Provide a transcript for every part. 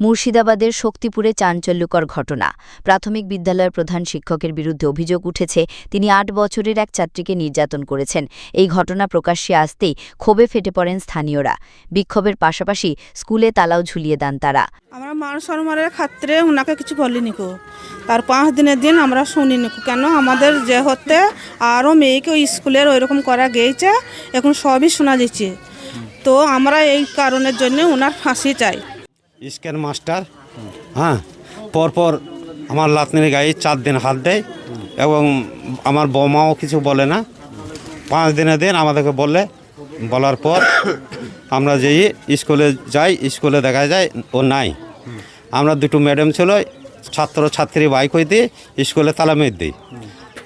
মুর্শিদাবাদের শক্তিপুরে চাঞ্চল্যকর ঘটনা। প্রাথমিক বিদ্যালয়ের প্রধান শিক্ষকের বিরুদ্ধে অভিযোগ উঠেছে, তিনি আট বছরের এক ছাত্রীকে নির্যাতন করেছেন। এই ঘটনা প্রকাশ্যে আসতেই ক্ষোভে ফেটে পড়েন স্থানীয়রা। বিক্ষোভের পাশাপাশি স্কুলে তালাও ঝুলিয়ে দেন তারা। আমরা মান সম্মানের খাত্রে ওনাকে কিছু বলিনি কো। তার পাঁচ দিনের দিন আমরা শুনিনি। কেন? আমাদের যে হতে আরও মেয়েকে স্কুলের ওইরকম করা গিয়েছে এখন সবই শোনা যাচ্ছে তো আমরা এই কারণের জন্য ওনার ফাঁসি চাই। স্ক্যান মাস্টার হ্যাঁ পরপর আমার লাতনির গায়ে চার দিন হাত দেয় এবং আমার বৌমাও কিছু বলে না। পাঁচ দিনের দিন আমাদেরকে বললে, বলার পর আমরা যেই স্কুলে যাই, স্কুলে দেখা যায় ও নাই। আমরা দুটো ম্যাডাম ছিল, ছাত্র ছাত্রী বাইক হইতে স্কুলে তালা মেয়ে দিই।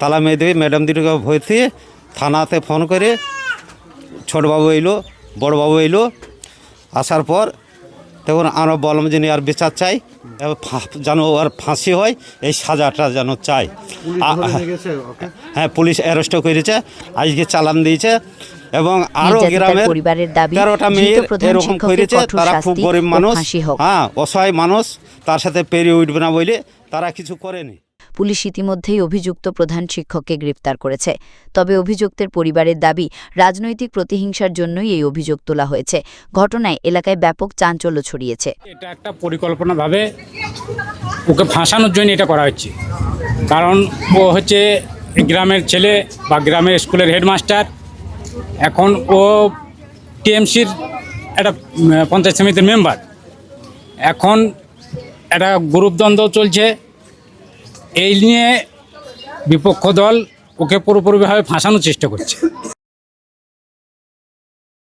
তালা মেয়ে দিয়ে ম্যাডাম দুটোকে দিয়ে থানাতে ফোন করে, ছোটবাবু এলো, বড়বাবু এলো, আসার পর তখন আমরা বললাম যে আর বিচার চাই। এবার যেন আর ফাঁসি হয় এই সাজাটা যেন চাই হ্যাঁ পুলিশ অ্যারেস্টও করেছে আজকে চালান দিয়েছে এবং আরও গ্রামের তেরোটা মেয়ে মেয়ের এরকম করেছে তারা খুব গরিব মানুষ হ্যাঁ অসহায় মানুষ তার সাথে পেরিয়ে উঠবে না বলে তারা কিছু করেনি। পুলিশ ইতিমধ্যেই অভিযুক্ত প্রধান শিক্ষককে গ্রেপ্তার করেছে। তবে অভিযুক্তের পরিবারের দাবি, রাজনৈতিক প্রতিহিংসার জন্যই এই অভিযোগ তোলা হয়েছে। ঘটনায় এলাকায় ব্যাপক চাঞ্চল্য ছড়িয়েছে। এটা একটা পরিকল্পনাভাবে ওকে ফাঁসানোর জন্য এটা করা হচ্ছে। কারণ ও হচ্ছে গ্রামের ছেলে বা গ্রামের স্কুলের হেডমাস্টার। এখন ও টিএমসির একটা পঞ্চায়েত সমিতির মেম্বার। এখন একটা গ্রুপদ্বন্দ্ব চলছে। এই নিয়ে বিপক্ষ দল ওকে পুরোপুরিভাবে ফাঁসানোর চেষ্টা করছে।